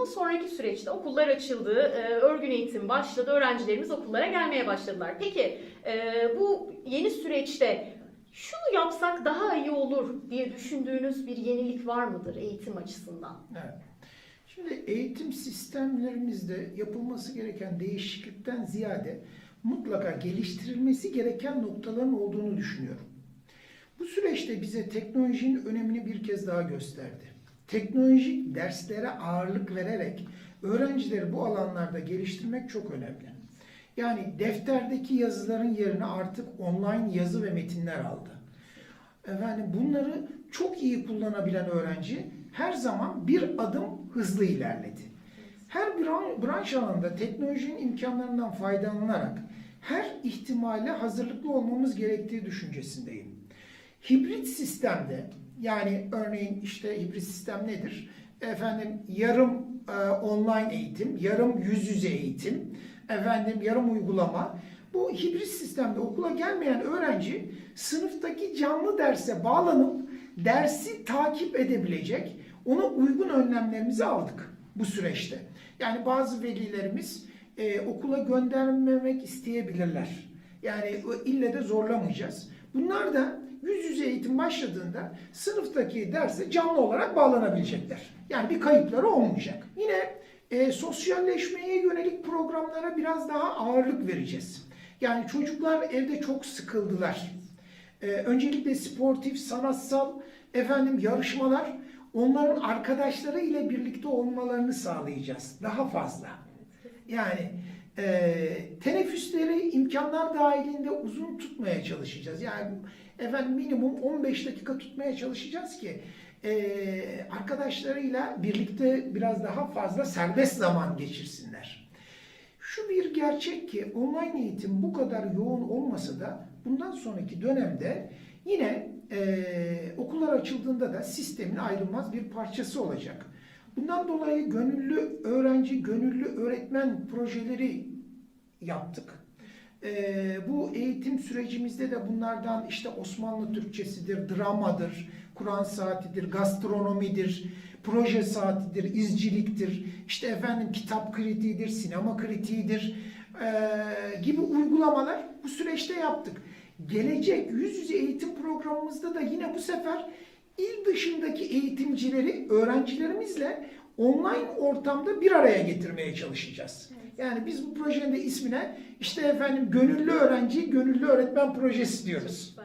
bundan sonraki süreçte okullar açıldı, e, örgün eğitim başladı, öğrencilerimiz okullara gelmeye başladılar. Peki e, bu yeni süreçte şunu yapsak daha iyi olur diye düşündüğünüz bir yenilik var mıdır eğitim açısından? Evet. Şimdi eğitim sistemlerimizde yapılması gereken değişiklikten ziyade mutlaka geliştirilmesi gereken noktaların olduğunu düşünüyorum. Bu süreçte bize teknolojinin önemini bir kez daha gösterdi. Teknolojik derslere ağırlık vererek öğrencileri bu alanlarda geliştirmek çok önemli. Yani defterdeki yazıların yerine artık online yazı ve metinler aldı. Efendim bunları çok iyi kullanabilen öğrenci her zaman bir adım hızlı ilerledi. Her bran- branş alanında teknolojinin imkanlarından faydalanarak her ihtimale hazırlıklı olmamız gerektiği düşüncesindeyim. Hibrit sistemde yani örneğin işte hibrit sistem nedir? Efendim yarım e, online eğitim, yarım yüz yüze eğitim, efendim yarım uygulama. Bu hibrit sistemde okula gelmeyen öğrenci sınıftaki canlı derse bağlanıp dersi takip edebilecek, ona uygun önlemlerimizi aldık bu süreçte. Yani bazı velilerimiz e, okula göndermemek isteyebilirler. Yani ille de zorlamayacağız. Bunlar da yüz yüze eğitim başladığında sınıftaki derse canlı olarak bağlanabilecekler. Yani bir kayıpları olmayacak. Yine e, sosyalleşmeye yönelik programlara biraz daha ağırlık vereceğiz. Yani çocuklar evde çok sıkıldılar. E, öncelikle sportif, sanatsal efendim yarışmalar onların arkadaşları ile birlikte olmalarını sağlayacağız. Daha fazla. Yani e, teneffüsleri imkanlar dahilinde uzun tutmaya çalışacağız. Yani efendim minimum 15 dakika tutmaya çalışacağız ki e, arkadaşlarıyla birlikte biraz daha fazla serbest zaman geçirsinler. Şu bir gerçek ki online eğitim bu kadar yoğun olmasa da bundan sonraki dönemde yine e, okullar açıldığında da sistemin ayrılmaz bir parçası olacak. Bundan dolayı gönüllü öğrenci, gönüllü öğretmen projeleri yaptık. Ee, bu eğitim sürecimizde de bunlardan işte Osmanlı Türkçesidir, dramadır, Kur'an saatidir, gastronomidir, proje saatidir, izciliktir, işte efendim kitap kritiğidir, sinema kritiğidir ee, gibi uygulamalar bu süreçte yaptık. Gelecek yüz yüze eğitim programımızda da yine bu sefer il dışındaki eğitimcileri öğrencilerimizle online ortamda bir araya getirmeye çalışacağız. Yani biz bu projenin de ismine işte efendim gönüllü öğrenci, gönüllü öğretmen projesi diyoruz. Süper.